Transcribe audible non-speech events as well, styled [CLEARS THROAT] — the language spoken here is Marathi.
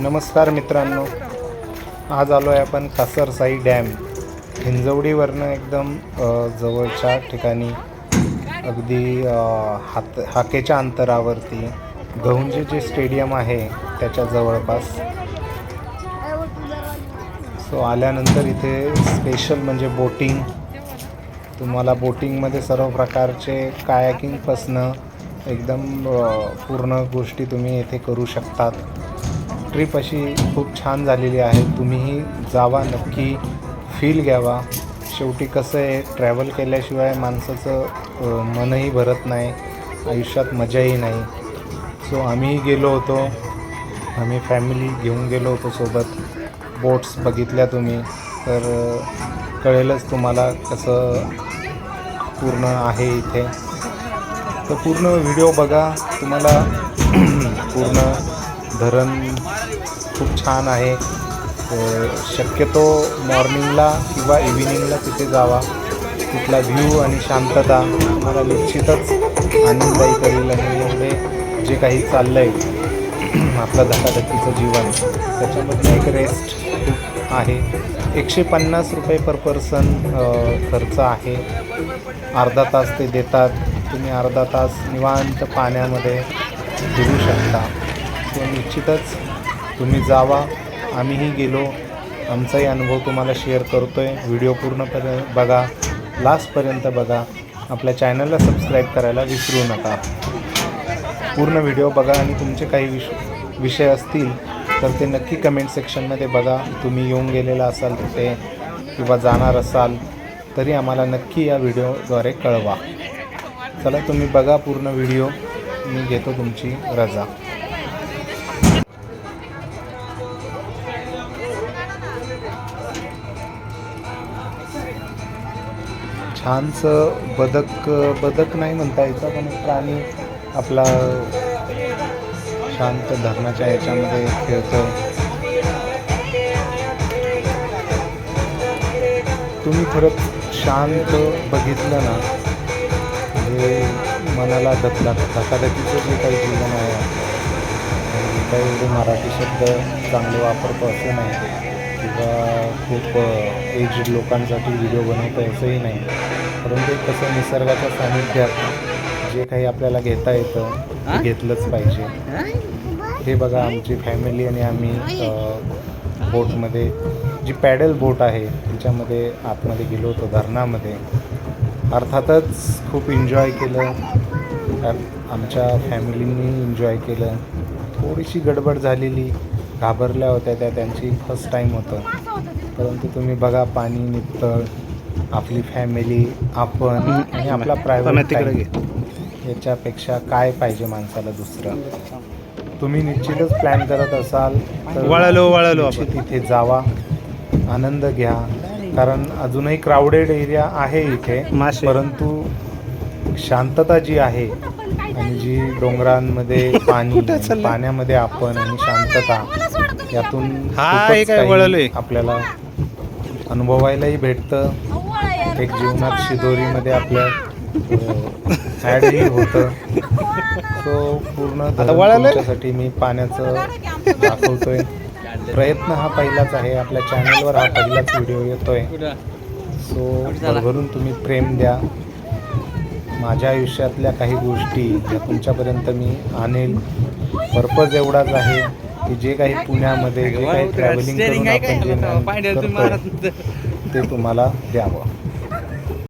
नमस्कार मित्रांनो. आज आलो आहे आपण कासरसाई डॅम. हिंजवडीवरनं एकदम जवळच्या ठिकाणी अगदी हात हाकेच्या अंतरावरती गहुंजे जे स्टेडियम आहे त्याच्या जवळपास. सो आल्यानंतर इथे स्पेशल म्हणजे बोटिंग. तुम्हाला बोटिंगमध्ये सर्व प्रकारचे कायाकिंगपासनं एकदम पूर्ण गोष्टी तुम्ही येथे करू शकतात. ट्रिप अशी खूप छान झालेली आहे. तुम्हीही जावा नक्की फील घ्यावा. शेवटी कसं आहे ट्रॅव्हल केल्याशिवाय माणसाचं मनही भरत नाही आयुष्यात मजाही नाही. सो आम्हीही गेलो होतो. आम्ही फॅमिली घेऊन गेलो होतो सोबत. बोट्स बघितल्या तुम्ही. तर कळेलच तुम्हाला कसं पूर्ण आहे इथे. तर पूर्ण व्हिडिओ बघा. तुम्हाला [CLEARS THROAT] पूर्ण धरण खूप छान आहे. शक्यतो मॉर्निंगला किंवा इव्हिनिंगला तिथे जावा. तिथला व्ह्यू आणि शांतता तुम्हाला निश्चितच आनंददायी करेल आणि एवढे जे काही चाललं आहे [CLEARS THROAT] आपलं धकाधकीचं जीवन त्याच्यामधलं एक रेस्ट खूप आहे. एकशे पन्नास रुपये पर पर्सन खर्च आहे. अर्धा तास ते देतात. तुम्ही अर्धा तास निवांत पाण्यामध्ये फिरू शकता. तो निश्चितच तुम्ही जावा. आम्हीही गेलो. आमचाही अनुभव तुम्हाला शेअर करतो आहे व्हिडिओ पूर्णपर्यंत बघा. लास्टपर्यंत बघा. आपल्या चॅनलला सबस्क्राईब करायला विसरू नका. पूर्ण व्हिडिओ बघा आणि तुमचे काही विष विषय असतील तर ते नक्की कमेंट सेक्शनमध्ये बघा. तुम्ही येऊन गेलेला असाल तिथे किंवा जाणार असाल तरी आम्हाला नक्की या व्हिडिओद्वारे कळवा. चला तुम्ही बघा पूर्ण व्हिडिओ मी घेतो तुमची रजा. छानसं बदक बदक नाही म्हणता यायचं पण प्राणी आपला शांत धरणाच्या याच्यामध्ये खेळतो. तुम्ही खरंच शांत बघितलं ना म्हणजे मनाला धकला धकाधकीचं जे काही जीवन आहे काही एवढे मराठी शब्द चांगले वापरतो असं नाही. किंवा खूप एज लोकांसाठी व्हिडिओ बनवतो असंही नाही. परंतु कसं निसर्गाच्या सानिध्यात जे काही आपल्याला घेता येतं ते घेतलंच पाहिजे. हे? बघा आमची फॅमिली आणि आम्ही बोटमध्ये जी पॅडल बोट आहे त्याच्यामध्ये आतमध्ये गेलो होतो धरणामध्ये. अर्थातच खूप एन्जॉय केलं. आमच्या फॅमिलीनी एन्जॉय केलं. थोडीशी गडबड झालेली. घाबरल्या होत्या त्या त्यांची फर्स्ट टाईम होतं. परंतु तुम्ही बघा पाणी नितळ आपली फॅमिली आपण आणि आपला प्रायव्हेट याच्यापेक्षा काय पाहिजे माणसाला दुसरं तुम्ही निश्चितच प्लॅन करत असाल तर वळालो, वळालो इथे जावा आनंद घ्या कारण अजूनही क्राऊडेड एरिया आहे इथे. परंतु शांतता जी आहे आणि जी डोंगरांमध्ये [LAUGHS] पाणी? पाण्यामध्ये आपण आणि शांतता यातून? आपल्याला अनुभवायलाही भेटतं. एक जीवनात शिदोरीमध्ये आपल्या ॲडही होतं. सो पूर्ण? तुमच्यासाठी मी पाण्याचं दाखवतोय. प्रयत्न हा पहिलाच आहे. आपल्या चॅनलवर हा पहिलाच व्हिडिओ येतोय. सो भरभरून तुम्ही प्रेम द्या. माझ्या आयुष्यातल्या काही गोष्टी तुमच्यापर्यंत मी आणेल. पर्पज एवढाच आहे. की जे काही पुण्यामध्ये जे काही ट्रॅव्हलिंग करून आपण जे करतोय, ते तुम्हाला द्यावं.